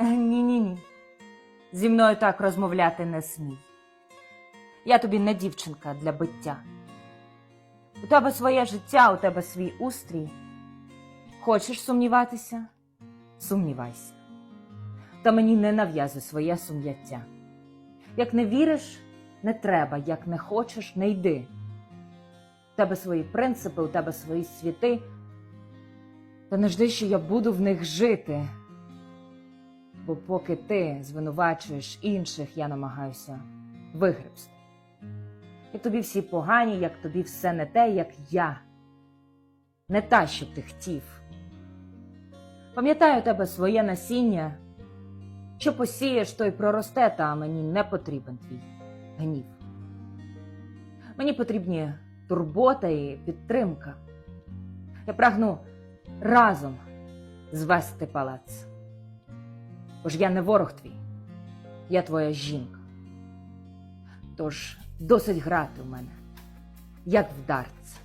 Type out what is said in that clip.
Ні, ні, ні. Зі мною так розмовляти не смій. Я тобі не дівчинка для биття. У тебе своє життя, у тебе свій устрій. Хочеш сумніватися? Сумнівайся. Та мені не нав'язуй своє сум'яття. Як не віриш, не треба, як не хочеш, не йди. У тебе свої принципи, у тебе свої світи. Та не жди, що я буду в них жити. Бо поки ти звинувачуєш інших, я намагаюся вигребсти. Як тобі всі погані, як тобі все не те, як я. Не та, що ти хотів. Пам'ятаю тебе своє насіння. Що посієш, то й проросте, та мені не потрібен твій гнів. Мені потрібні турбота і підтримка. Я прагну разом звести палац. Бо ж я не ворог твій, я твоя жінка. Тож досить грати в мене, як в дартс.